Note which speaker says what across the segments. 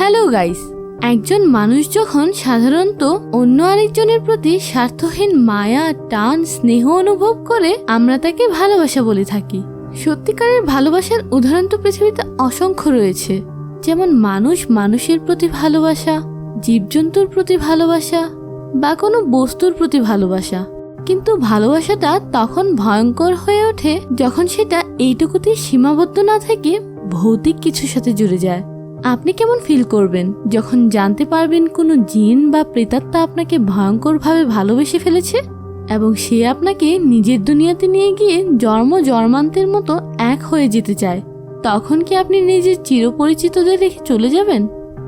Speaker 1: Hello guys, একজন মানুষ যখন সাধারণত অন্য আরেকজনের প্রতি স্বার্থহীন মায়া, টান, স্নেহ অনুভব করে, আমরা তাকে ভালোবাসা বলে থাকি। সত্যিকারের ভালোবাসার উদাহরণ তো পৃথিবীতে অসংখ্য রয়েছে। যেমন মানুষ মানুষের প্রতি ভালোবাসা, জীবজন্তুর প্রতি ভালোবাসা, বা কোনো বস্তুর প্রতি ভালোবাসা। কিন্তু ভালোবাসাটা তখন ভয়ঙ্কর হয়ে ওঠে যখন সেটা এইটুকুতেই সীমাবদ্ধ না থেকে ভৌতিক কিছুর সাথে জুড়ে যায়। আপনি কেমন ফিল করবেন? যখন জানতে পারবেন কোনো জিন বা প্রেতাত্মা আপনাকে ভয়ঙ্করভাবে ভালোবেসে ফেলেছে এবং সে আপনাকে নিজের দুনিয়াতে নিয়ে গিয়ে জন্ম জন্মান্তের মতো এক হয়ে যেতে চায়, তখন কি আপনি নিজের চিরপরিচিতদের রেখে চলে যাবেন?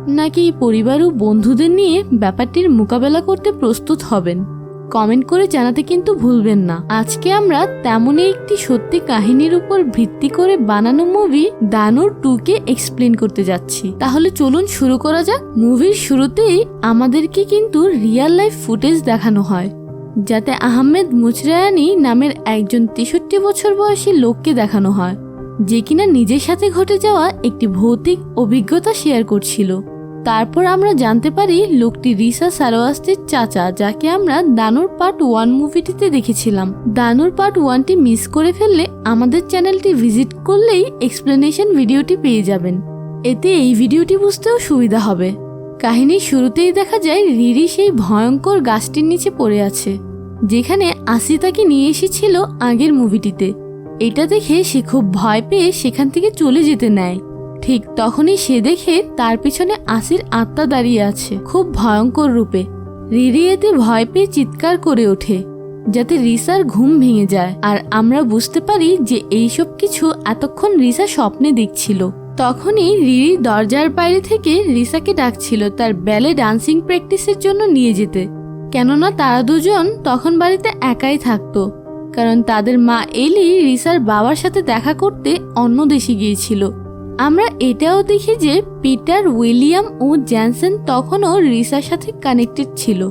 Speaker 1: নাকি পরিবার ও বন্ধুদের নিয়ে ব্যাপারটির মোকাবেলা করতে প্রস্তুত হবেন? কমেন্ট করে জানাতে কিন্তু ভুলবেন না। আজকে আমরা তেমনই একটি সত্যি কাহিনীর উপর ভিত্তি করে বানানো মুভি দানুর টু কে এক্সপ্লেন করতে যাচ্ছি। তাহলে চলুন শুরু করা যাক। মুভির শুরুতেই আমাদেরকে কিন্তু রিয়েল লাইফ ফুটেজ দেখানো হয়, যাতে আহমেদ মুচরায়ানি নামের একজন তেষট্টি বছর বয়সী লোককে দেখানো হয়, যে কিনা নিজের সাথে ঘটে যাওয়া একটি ভৌতিক অভিজ্ঞতা শেয়ার করছিল। তারপর আমরা জানতে পারি লোকটি রিসা সারোয়াস্তের চাচা, যাকে আমরা দানুর পার্ট ওয়ান মুভিটিতে দেখেছিলাম। দানুর পার্ট ওয়ানটি মিস করে ফেললে আমাদের চ্যানেলটি ভিজিট করলেই এক্সপ্লেনেশন ভিডিওটি পেয়ে যাবেন। এতে এই ভিডিওটি বুঝতেও সুবিধা হবে। কাহিনীর শুরুতেই দেখা যায় রিরি সেই ভয়ঙ্কর গাছটির নিচে পড়ে আছে, যেখানে আসি তাকে নিয়ে এসেছিল আগের মুভিটিতে এটা দেখে সে খুব ভয় পেয়ে সেখান থেকে চলে যেতে নেয়। ঠিক তখনই সে দেখে তার পিছনে আসির আত্মা দাঁড়িয়ে আছে, খুব ভয়ঙ্কর রূপে। রিরি এতে ভয় পেয়ে চিৎকার করে ওঠে, যাতে রিসার ঘুম ভেঙে যায়। আর আমরা বুঝতে পারি যে এইসব কিছু এতক্ষণ রিসা স্বপ্নে দেখছিল। তখনই রিরি দরজার বাইরে থেকে রিসাকে ডাকছিল তার ব্যালে ডান্সিং প্র্যাকটিসের জন্য নিয়ে যেতে। কেননা তারা দুজন তখন বাড়িতে একাই থাকতো, কারণ তাদের মা এলি রিসার বাবার সাথে দেখা করতে অন্য দেশে গিয়েছিল। আমরা এটাও দেখি যে পিটার উইলিয়াম ও জ্যানসেন তখনও রিসার সাথে কানেক্টেড ছিল।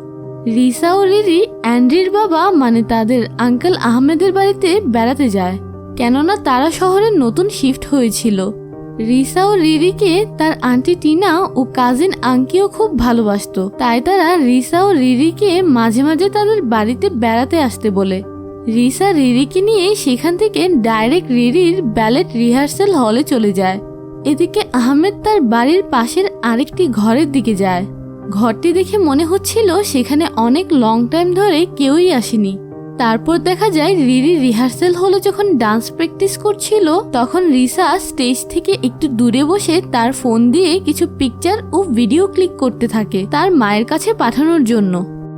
Speaker 1: রিসা ও রিরি অ্যান্ড্রির বাবা মানে তাদের আঙ্কেল আহমেদের বাড়িতে বেড়াতে যায়, কেননা তারা শহরে নতুন শিফট হয়েছিল। রিসা ও রিরিকে তার আন্টি টিনা ও কাজিন আঙ্কিও খুব ভালোবাসতো, তাই তারা রিসা ও রিরিকে মাঝে মাঝে তাদের বাড়িতে বেড়াতে আসতে বলে। রিসা রিরিকে নিয়ে সেখান থেকে ডাইরেক্ট রিরির ব্যালেট রিহার্সাল হলে চলে যায়। এদিকে আহমেদ তার বাড়ির পাশের আরেকটি ঘরের দিকে যায়। ঘরটি দেখে মনে হচ্ছিল সেখানে অনেক লং টাইম ধরে কেউই আসেনি। তারপর দেখা যায় রিরি রিহার্সেল হলো যখন ডান্স প্র্যাকটিস করছিল, তখন রিসা স্টেজ থেকে একটু দূরে বসে তার ফোন দিয়ে কিছু পিকচার ও ভিডিও ক্লিক করতে থাকে তার মায়ের কাছে পাঠানোর জন্য।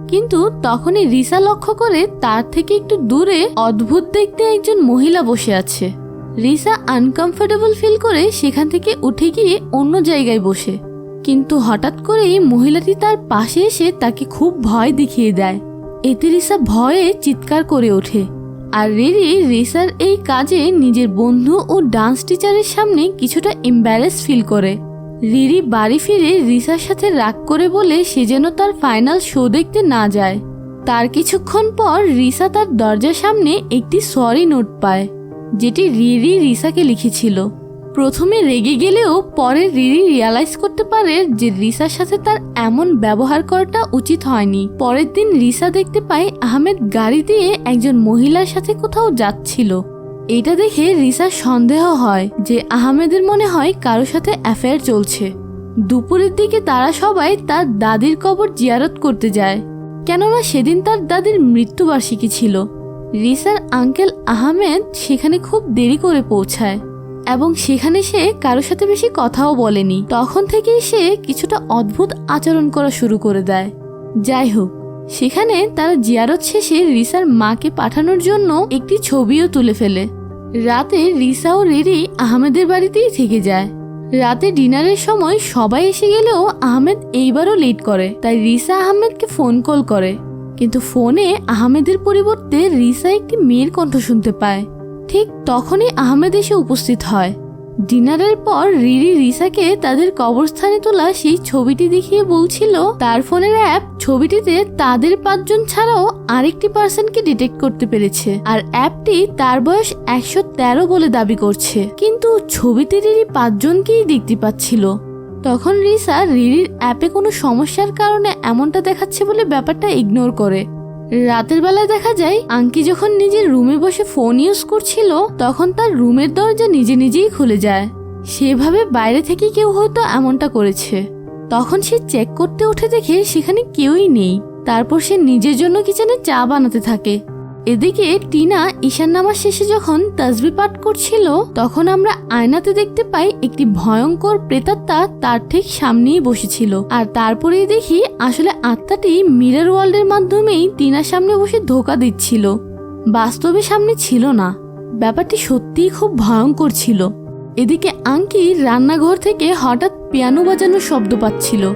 Speaker 1: কিন্তু তখনই রিসা লক্ষ্য করে তার থেকে একটু দূরে অদ্ভুত দেখতে একজন মহিলা বসে আছে। রিসা আনকমফোর্টেবল ফিল করে সেখান থেকে উঠে গিয়ে অন্য জায়গায় বসে। কিন্তু হঠাৎ করেই মহিলাটি তার পাশে এসে তাকে খুব ভয় দেখিয়ে দেয়। এতে রিসা ভয়ে চিৎকার করে ওঠে। আর রেরি রিসার এই কাজে নিজের বন্ধু ও ডান্স টিচারের সামনে কিছুটা এম্বারেস ফিল করে। রিরি বাড়ি ফিরে রিসার সাথে রাগ করে বলে সে যেন তার ফাইনাল শো দেখতে না যায়। তার কিছুক্ষণ পর রিসা তার দরজার সামনে একটি সরি নোট পায়। যেটি রিরি রিসাকে লিখেছিল। প্রথমে রেগে গেলেও পরে রিরি রিয়ালাইজ করতে পারে যে রিসার সাথে তার এমন ব্যবহার করাটা উচিত হয়নি। পরের দিন রিসা দেখতে পায় আহমেদ গাড়ি দিয়ে একজন মহিলার সাথে কোথাও যাচ্ছিল। এটা দেখে রিসার সন্দেহ হয় যে আহমেদের মনে হয় কারোর সাথে অ্যাফেয়ার চলছে। দুপুরের দিকে তারা সবাই তার দাদির কবর জিয়ারত করতে যায়। কেননা সেদিন তার দাদির মৃত্যুবার্ষিকী ছিল। রিসার আঙ্কেল আহমেদ সেখানে খুব দেরি করে পৌঁছায় এবং সেখানে সে কারোর সাথে বেশি কথাও বলেনি। তখন থেকেই সে কিছুটা অদ্ভুত আচরণ করা শুরু করে দেয়। যাই হোক, সেখানে তারা জিয়ারত শেষে রিসার মাকে পাঠানোর জন্য একটি ছবিও তুলে ফেলে। রাতে রিসা ও রিরি আহমেদের বাড়িতেই থেকে যায়। রাতে ডিনারের সময় সবাই এসে গেলেও আহমেদ এইবারও লেট করে, তাই রিসা আহমেদকে ফোন কল করে। কিন্তু ফোনে আহমেদের পরিবর্তে রিসা একটি মেয়ের কণ্ঠ শুনতে পায়। ঠিক তখনই আহমেদ এসে উপস্থিত হয়। ডিনারের পর রিরি রিসাকে তাদের কবরস্থানে তোলা সেই ছবিটি দেখিয়ে বলছিল, তার ফোনের অ্যাপ ছবিটিতে তাদের পাঁচজন ছাড়াও আরেকটি পার্সনকে ডিটেক্ট করতে পেরেছে আর অ্যাপটি তার বয়স একশো তেরো বলে দাবি করছে। কিন্তু ছবিতে রিরি পাঁচজনকেই দেখতে পাচ্ছিল। তখন রিসা রিরির অ্যাপে কোনো সমস্যার কারণে এমনটা দেখাচ্ছে বলে ব্যাপারটা ইগনোর করে। রাতের বেলায় দেখা যায় আঙ্কি যখন নিজের রুমে বসে ফোন ইউজ করছিল, তখন তার রুমের দরজা নিজে নিজেই খুলে যায়। সেভাবে বাইরে থেকে কেউ হয়তো এমনটা করেছে। তখন সে চেক করতে উঠে দেখে সেখানে কেউই নেই। তারপর সে নিজের জন্য কিচেনে চা বানাতে থাকে। এদিকে টিনা ঈশান নামাজ শেষে যখন তাজবি পাঠ করছিল, তখন আমরা আয়নাতে দেখতে পাই একটি ভয়ঙ্কর প্রেতাত্মা তার ঠিক সামনেই বসেছিল। আর তারপরেই দেখি আসলে আত্মাটি মিরর ওয়ার্ল্ডের মাধ্যমেই টিনার সামনে বসে ধোকা দিচ্ছিল। বাস্তবে সামনে ছিল না। ব্যাপারটি সত্যিই খুব ভয়ঙ্কর ছিল। এদিকে আঙ্কি রান্নাঘর থেকে হঠাৎ পিয়ানো বাজানোর শব্দ পাচ্ছিল।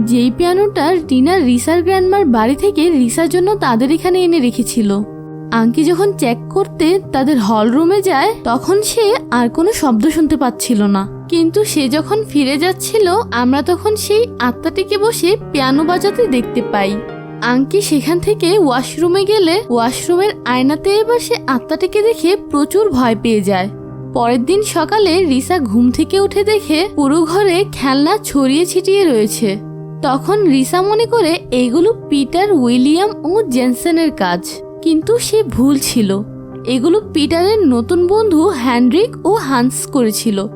Speaker 1: যেই পিয়ানোটা টিনা রিসার গ্র্যান্ডমার বাড়ি থেকে রিসার জন্য তাদের এখানে এনে রেখেছিল। আঙ্কি যখন চেক করতে তাদের হল রুমে যায়, তখন সে আর কোনো শব্দ শুনতে পাচ্ছিল না। কিন্তু সে যখন ফিরে যাচ্ছিল, আমরা তখন সেই আত্মাটিকে বসে পিয়ানো বাজাতে দেখতে পাই। আঙ্কি সেখান থেকে ওয়াশরুমে গেলে ওয়াশরুমের আয়নাতে এবার সে আত্মাটিকে দেখে প্রচুর ভয় পেয়ে যায়। পরের দিন সকালে রিসা ঘুম থেকে উঠে দেখে পুরো ঘরে খেলনা ছড়িয়ে ছিটিয়ে রয়েছে। তখন রিসা মনে করে, এগুলো পিটার উইলিয়াম ও জেনসেনের কাজ। কিন্তু সে ভুল ছিল। এগুলো পিটারের নতুন বন্ধু হ্যান্ড্রিক ও হান্স করেছিল,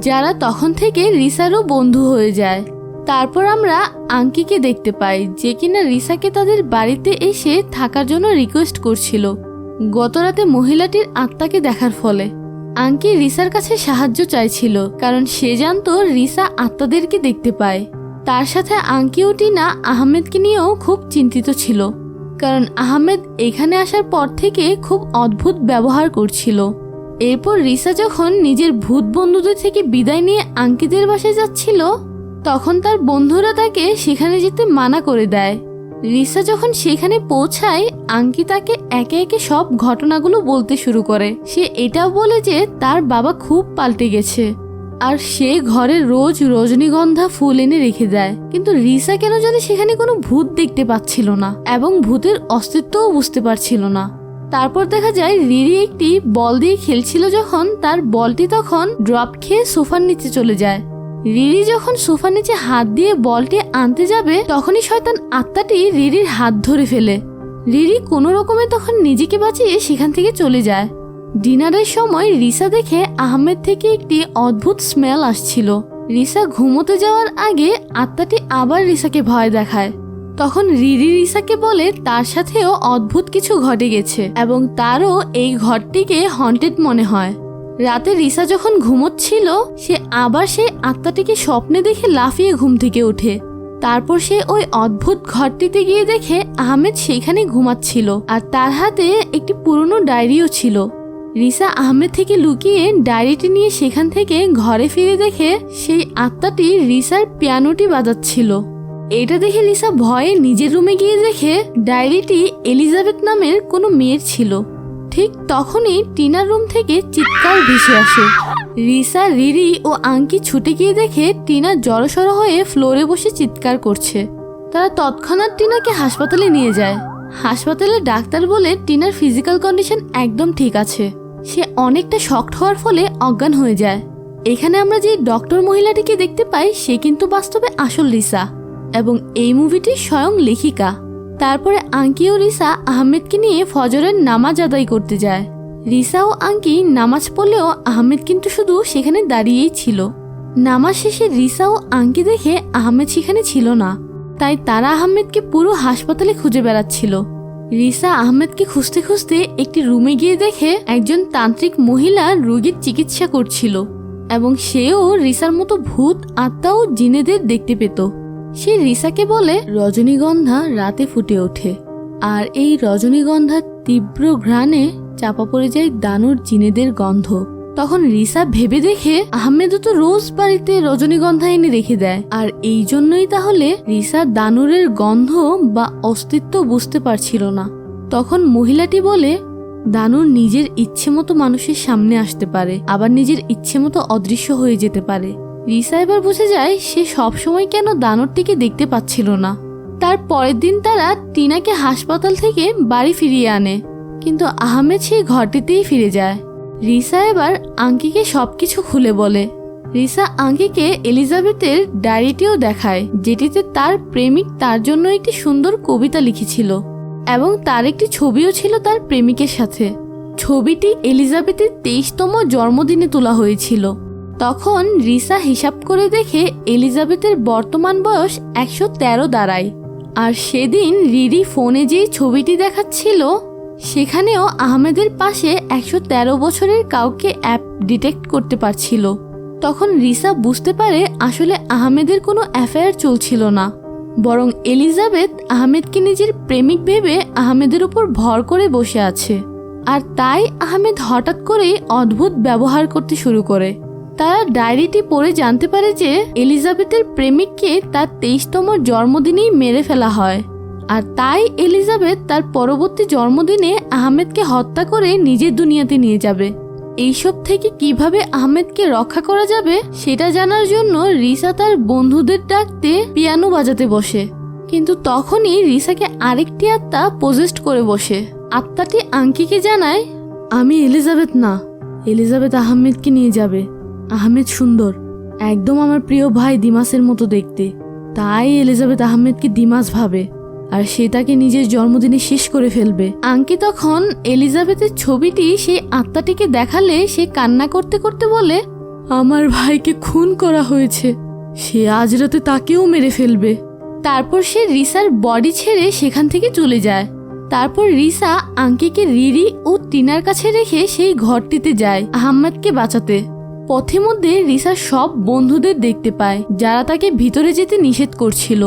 Speaker 1: যারা তখন থেকে রিসারও বন্ধু হয়ে যায়। তারপর আমরা আঙ্কিকে দেখতে পাই, যে কিনা রিসাকে তাদের বাড়িতে এসে থাকার জন্য রিকোয়েস্ট করছিল। গতরাতে মহিলাটির আত্মাকে দেখার ফলে। আঙ্কি রিসার কাছে সাহায্য চাইছিল, কারণ সে জানতো রিসা আত্মাদেরকে দেখতে পায়। তার সাথে আঙ্কি ও টিনা আহমেদকে নিয়েও খুব চিন্তিত ছিল। কারণ আহমেদ এখানে আসার পর থেকে খুব অদ্ভুত ব্যবহার করছিল। এরপর রিসা যখন নিজের ভূত বন্ধুদের থেকে বিদায় নিয়ে আঙ্কিদের বাসায় যাচ্ছিল, তখন তার বন্ধুরা তাকে সেখানে যেতে মানা করে দেয়। রিসা যখন সেখানে পৌঁছায়, আঙ্কি তাকে একে একে সব ঘটনাগুলো বলতে শুরু করে। সে এটাও বলে যে তার বাবা খুব পাল্টে গেছে। আর সে ঘরে রোজ রজনীগন্ধা ফুল এনে রেখে দেয়। কিন্তু রিসা কেন জানি সেখানে কোনো ভূত দেখতে পাচ্ছিল না এবং ভূতের অস্তিত্বও বুঝতে পারছিল না। তারপর দেখা যায়, রিরি একটি বল দিয়ে খেলছিল যখন তার বলটি তখন ড্রপ খেয়ে সোফার নিচে চলে যায়। রিরি যখন সোফার নিচে হাত দিয়ে বলটি আনতে যাবে, তখনই শয়তান আত্মাটি রিরির হাত ধরে ফেলে। রিরি কোনো রকমে তখন নিজেকে বাঁচিয়ে সেখান থেকে চলে যায়। ডিনারের সময় রিসা দেখে আহমেদ থেকে একটি অদ্ভুত স্মেল আসছিল। রিসা ঘুমোতে যাওয়ার আগে আত্মাটি আবার রিসাকে ভয় দেখায়। তখন রিরি রিসাকে বলে তার সাথেও অদ্ভুত কিছু ঘটে গেছে এবং তারও এই ঘরটিকে হন্টেড মনে হয়। রাতে রিসা যখন ঘুমোচ্ছিল, সে আবার সেই আত্মাটিকে স্বপ্নে দেখে লাফিয়ে ঘুম থেকে ওঠে। তারপর সে ওই অদ্ভুত ঘরটিতে গিয়ে দেখে আহমেদ সেখানে ঘুমাচ্ছিল আর তার হাতে একটি পুরনো ডায়েরিও ছিল। রিসা আহমেদ থেকে লুকিয়ে ডায়েরিটি নিয়ে সেখান থেকে ঘরে ফিরে দেখে সেই আত্মাটি রিসার পিয়ানোটি বাজাচ্ছিল। এটা দেখে রিসা ভয়ে নিজের রুমে গিয়ে দেখে ডায়েরিটি এলিজাবেথ নামের কোনো মেয়ের ছিল। ঠিক তখনই টিনার রুম থেকে চিৎকার ভেসে আসে। রিসা, রিরি ও আঙ্কি ছুটে গিয়ে দেখে টিনা জড়সড় হয়ে ফ্লোরে বসে চিৎকার করছে। তারা তৎক্ষণাৎ টিনাকে হাসপাতালে নিয়ে যায়। হাসপাতালে ডাক্তার বলে টিনার ফিজিক্যাল কন্ডিশন একদম ঠিক আছে। সে অনেকটা শক্ট হওয়ার ফলে অজ্ঞান হয়ে যায়। এখানে আমরা যে ডক্টর মহিলাটিকে দেখতে পাই, সে কিন্তু বাস্তবে আসল রিসা এবং এই মুভিটির স্বয়ং লেখিকা। তারপরে আঙ্কি ও রিসা আহমেদকে নিয়ে ফজরের নামাজ আদায় করতে যায়। রিসা ও আঙ্কি নামাজ পড়লেও আহমেদ কিন্তু শুধু সেখানে দাঁড়িয়েই ছিল। নামাজ শেষে রিসা ও আঙ্কি দেখে আহমেদ সেখানে ছিল না, তাই তারা আহমেদকে পুরো হাসপাতালে খুঁজে বেড়াচ্ছিল। রিসা আহমেদকে খুঁজতে খুঁজতে একটি রুমে গিয়ে দেখে একজন তান্ত্রিক মহিলা রোগীর চিকিৎসা করছিল এবং সেও রিসার মতো ভূত, আত্মা ও জিনেদের দেখতে পেত। সে রিসাকে বলে, রজনীগন্ধা রাতে ফুটে ওঠে। আর এই রজনীগন্ধার তীব্র ঘ্রাণে চাপা পড়ে যায় দানুর জিনেদের গন্ধ। তখন রিসা ভেবে দেখে আহমেদও তো রোজ বাড়িতে রজনীগন্ধা এনে রেখে দেয়। আর এই জন্যই তাহলে রিসা দানুরের গন্ধ বা অস্তিত্ব বুঝতে পারছিল না। তখন মহিলাটি বলে, দানুর নিজের ইচ্ছে মতো মানুষের সামনে আসতে পারে, আবার নিজের ইচ্ছে মতো অদৃশ্য হয়ে যেতে পারে। রিসা এবার বুঝে যায়, সে সবসময় কেন দানরটিকে দেখতে পাচ্ছিল না। তার পরের দিন তারা টিনাকে হাসপাতাল থেকে বাড়ি ফিরিয়ে আনে। কিন্তু আহমেদ সেই ঘরটিতেই ফিরে যায়। রিসা এবার আঙ্কিকে সবকিছু খুলে বলে। রিসা আঙ্কিকে এলিজাবেথের ডায়েরিটিও দেখায়, যেটিতে তার প্রেমিক তার জন্য একটি সুন্দর কবিতা লিখেছিল এবং তার একটি ছবিও ছিল তার প্রেমিকের সাথে। ছবিটি এলিজাবেথের তেইশতম জন্মদিনে তোলা হয়েছিল। তখন রিসা হিসাব করে দেখে এলিজাবেথের বর্তমান বয়স একশো তেরো দাঁড়ায়। আর সেদিন রিরি ফোনে যেই ছবিটি দেখাচ্ছিল সেখানেও আহমেদের পাশে একশো তেরো বছরের কাউকে অ্যাপ ডিটেক্ট করতে পারছিল। তখন রিসা বুঝতে পারে আসলে আহমেদের কোনো অ্যাফেয়ার চলছিল না। বরং এলিজাবেথ আহমেদকে নিজের প্রেমিক ভেবে আহমেদের উপর ভর করে বসে আছে। আর তাই আহমেদ হঠাৎ করেই অদ্ভুত ব্যবহার করতে শুরু করে। তারা ডায়েরিটি পড়ে জানতে পারে যে এলিজাবেথের প্রেমিককে তার তেইশতম জন্মদিনেই মেরে ফেলা হয়। আর তাই এলিজাবেথ তার পরবর্তী জন্মদিনে আহমেদকে হত্যা করে নিজের দুনিয়াতে নিয়ে যাবে। এইসব থেকে কীভাবে আহমেদকে রক্ষা করা যাবে সেটা জানার জন্য রিসা তার বন্ধুদের ডাকতে পিয়ানো বাজাতে বসে। কিন্তু তখনই রিসাকে আরেকটি আত্মা পজেস্ট করে বসে। আত্মাটি আঙ্কিকে জানায়, আমি এলিজাবেথ না, এলিজাবেথ আহমেদকে নিয়ে যাবে। আহমেদ সুন্দর, একদম আমার প্রিয় ভাই দিমাসের মতো দেখতে। তাই এলিজাবেথ আহমেদকে দিমাস ভাবে। আর সে তাকে নিজের জন্মদিনে শেষ করে ফেলবে। আঙ্কি তখন এলিজাবেথের ছবিটি সেই আত্মাটিকে দেখালে সে কান্না করতে করতে বলে, আমার ভাইকে খুন করা হয়েছে। সে আজ রাতে তাকেও মেরে ফেলবে। তারপর সে রিসার বডি ছেড়ে সেখান থেকে চলে যায়। তারপর রিসা আঙ্কিকে রিরি ও টিনার কাছে রেখে সেই ঘরটিতে যায় আহম্মদকে বাঁচাতে। পথে মধ্যে রিসা সব বন্ধুদের দেখতে পায়, যারা তাকে ভিতরে যেতে নিষেধ করছিল।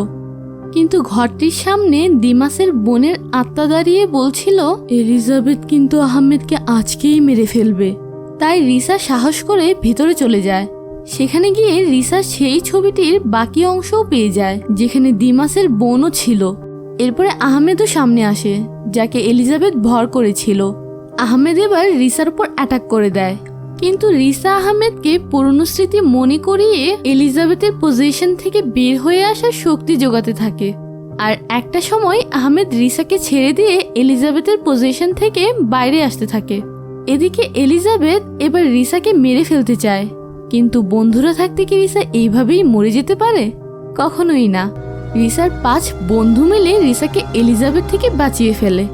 Speaker 1: কিন্তু ঘরটির সামনে দিমাসের বোনের আত্মা দাঁড়িয়ে বলছিল, এলিজাবেথ কিন্তু আহমেদকে আজকেই মেরে ফেলবে। তাই রিসা সাহস করে ভেতরে চলে যায়। সেখানে গিয়ে রিসা সেই ছবিটির বাকি অংশও পেয়ে যায়, যেখানে দিমাসের বোনও ছিল। এরপরে আহমেদও সামনে আসে, যাকে এলিজাবেথ ভর করেছিল। আহমেদ এবার রিসার উপর অ্যাটাক করে দেয়। কিন্তু রিসা আহমেদকে পুরনো স্মৃতি মনে করিয়ে এলিজাবেথের পজিশন থেকে বের হয়ে আসার শক্তি যোগাতে থাকে। আর একটা সময় আহমেদ রিসাকে ছেড়ে দিয়ে এলিজাবেথের পজিশন থেকে বাইরে আসতে থাকে। এদিকে এলিজাবেথ এবার রিসাকে মেরে ফেলতে চায়। কিন্তু বন্ধুরা থাকতে কি রিসা এইভাবেই মরে যেতে পারে? কখনোই না। রিসার পাঁচ বন্ধু মিলে রিসাকে এলিজাবেথ থেকে বাঁচিয়ে ফেলে।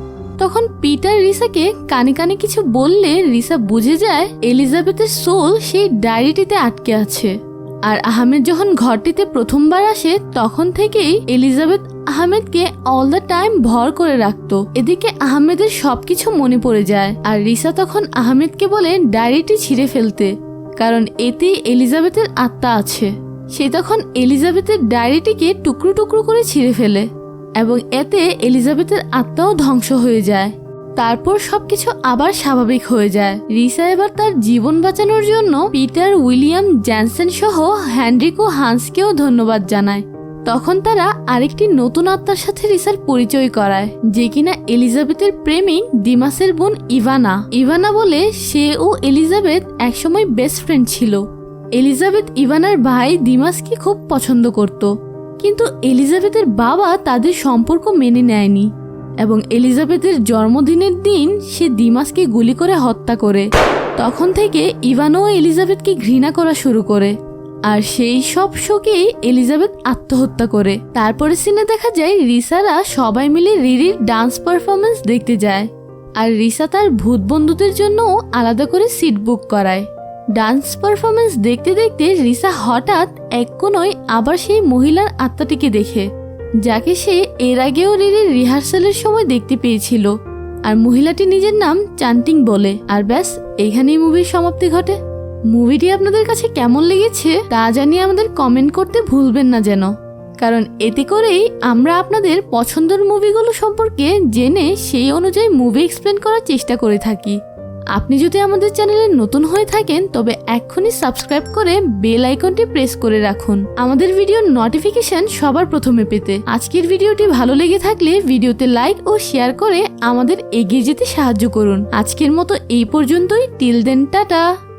Speaker 1: তখন পিটার রিসাকে কানে কানে কিছু বললে রিসা বুঝে যায় এলিজাবেথের সোল সেই ডায়েরিটিতে আটকে আছে। আর আহমেদ যখন ঘরটিতে প্রথমবার আসে, তখন থেকেই এলিজাবেথ আহমেদকে অল দ্য টাইম ভর করে রাখতো। এদিকে আহমেদের সবকিছু মনে পড়ে যায়, আর রিসা তখন আহমেদকে বলে ডায়েরিটি ছিঁড়ে ফেলতে, কারণ এতেই এলিজাবেথের আত্মা আছে। সে তখন এলিজাবেথের ডায়েরিটিকে টুকরো টুকরো করে ছিঁড়ে ফেলে। এবং এতে এলিজাবেথের আত্মাও ধ্বংস হয়ে যায়। তারপর সবকিছু আবার স্বাভাবিক হয়ে যায়। রিসা এবার তার জীবন বাঁচানোর জন্য পিটার উইলিয়াম জ্যানসেন সহ হ্যান্ড্রিক ও হান্সকেও ধন্যবাদ জানায়। তখন তারা আরেকটি নতুন আত্মার সাথে রিসার পরিচয় করায়, যে কিনা এলিজাবেথের প্রেমিক দিমাসের বোন ইভানা। ইভানা বলে সে ও এলিজাবেথ একসময় বেস্ট ফ্রেন্ড ছিল। এলিজাবেথ ইভানার ভাই দিমাসকে খুব পছন্দ করত। কিন্তু এলিজাবেথের বাবা তাদের সম্পর্ক মেনে নেয়নি এবং এলিজাবেথের জন্মদিনের দিন সে দিমাসকে গুলি করে হত্যা করে। তখন থেকে ইভানও এলিজাবেথকে ঘৃণা করা শুরু করে আর সেই সব শোকেই এলিজাবেথ আত্মহত্যা করে। তারপরে সিনে দেখা যায় রিসারা সবাই মিলে রিরির ডান্স পারফরমেন্স দেখতে যায় আর রিসা তার ভূত বন্ধুদের জন্যও আলাদা করে সিট বুক করায়। ডান্স পারফরমেন্স দেখতে দেখতে রিসা হঠাৎ এক কোনোয় আবার সেই মহিলার আত্মাটিকে দেখে, যাকে সে এর আগেও রিরির রিহার্সালের সময় দেখতে পেয়েছিল। আর মহিলাটি নিজের নাম চান্টিং বলে। আর ব্যাস, এখানেই মুভির সমাপ্তি ঘটে। মুভিটি আপনাদের কাছে কেমন লেগেছে তা জানিয়ে আমাদের কমেন্ট করতে ভুলবেন না যেন। কারণ এতে করেই আমরা আপনাদের পছন্দের মুভিগুলো সম্পর্কে জেনে সেই অনুযায়ী মুভি এক্সপ্লেন করার চেষ্টা করে থাকি। আপনি যদি আমাদের চ্যানেলে নতুন হয়ে থাকেন, তবে এক্ষুনি সাবস্ক্রাইব করে বেল আইকনটি প্রেস করে রাখুন। আমাদের ভিডিওর নোটিফিকেশন সবার প্রথমে পেতে। আজকের ভিডিওটি ভালো লেগে থাকলে ভিডিওতে লাইক ও শেয়ার করে আমাদের এগিয়ে যেতে সাহায্য করুন। আজকের মতো এই পর্যন্তই। Till then tata.